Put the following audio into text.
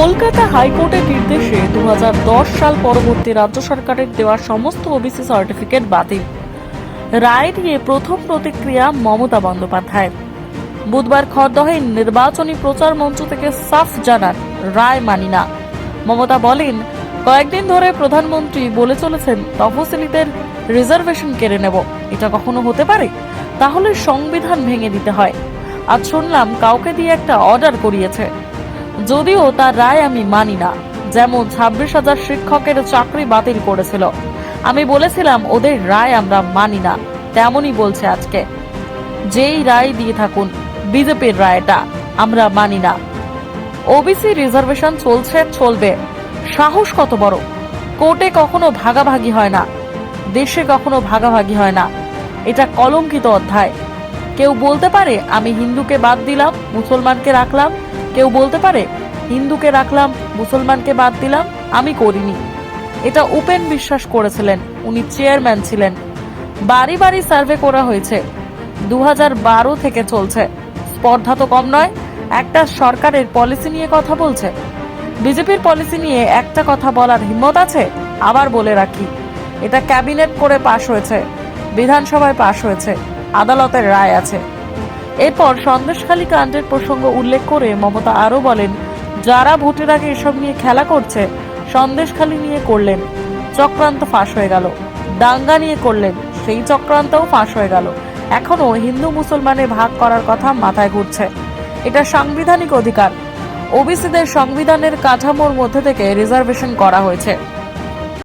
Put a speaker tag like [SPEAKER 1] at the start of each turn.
[SPEAKER 1] কলকাতা হাইকোর্টের নির্দেশে দু হাজার দশ সাল পরবর্তী রাজ্য সরকারের দেওয়া সমস্ত ওবিসি সার্টিফিকেট বাতিল। রায় নিয়ে প্রথম প্রতিক্রিয়া মমতা বন্দ্যোপাধ্যায় বুধবার খড়দহে নির্বাচনী প্রচার মঞ্চ থেকে সাফ জানান রায় মানি না। মমতা বলেন, কয়েকদিন ধরে প্রধানমন্ত্রী বলে চলেছেন, তফসিলিদের রিজার্ভেশন কেড়ে নেব। এটা কখনো হতে পারে? তাহলে সংবিধান ভেঙে দিতে হয়। আজ শুনলাম, কাউকে দিয়ে একটা অর্ডার করিয়েছে। যদিও তার রায় আমি মানি না, যেমন ছাব্বিশ হাজার শিক্ষকের চাকরি বাতিল করেছিল। আমি বলেছিলাম, ওদের রায় আমরা মানি না। তেমনই বলছে আজকে। যেই রায় দিয়ে থাকুন, বিজেপির রায়টা আমরা মানি না। ওবিসি রিজার্ভেশন চলছে, চলবে। সাহস কত বড়? কোর্টে কখনো ভাগাভাগি হয় না। দেশে কখনো ভাগাভাগি হয় না। এটা কলঙ্কিত অধ্যায়। কেউ বলতে পারে, আমি হিন্দুকে বাদ দিলাম, মুসলমানকে রাখলাম কেউ বলতে পারে, হিন্দুকে রাখলাম, মুসলমানকে বাদ দিলাম, আমি করিনি। এটা উপেন বিশ্বাস করেছিলেন, উনি চেয়ারম্যান ছিলেন। বাড়ি বাড়ি সার্ভে করা হয়েছে। দু বারো থেকে চলছে। স্পর্ধা তো কম নয়, একটা সরকারের পলিসি নিয়ে কথা বলছে। বিজেপির পলিসি নিয়ে একটা কথা বলার হিম্মত আছে, আবার বলে রাখি। এটা ক্যাবিনেট করে পাশ হয়েছে, বিধানসভায় পাশ হয়েছে, আদালতের রায় আছে। এরপর সন্দেশখালী কাণ্ডের প্রসঙ্গ উল্লেখ করে মমতা আরও বলেন, যারা ভোটের আগে এসব নিয়ে খেলা করছে, সন্দেশখালী নিয়ে করলেন, চক্রান্ত ফাঁস হয়ে গেল। দাঙ্গা নিয়ে করলেন, সেই চক্রান্তও ফাঁস হয়ে গেল। এখনও হিন্দু মুসলমানে ভাগ করার কথা মাথায় ঘুরছে। এটা সাংবিধানিক অধিকার। ওবিসিদের সংবিধানের কাঠামোর মধ্যে থেকে রিজার্ভেশন করা হয়েছে।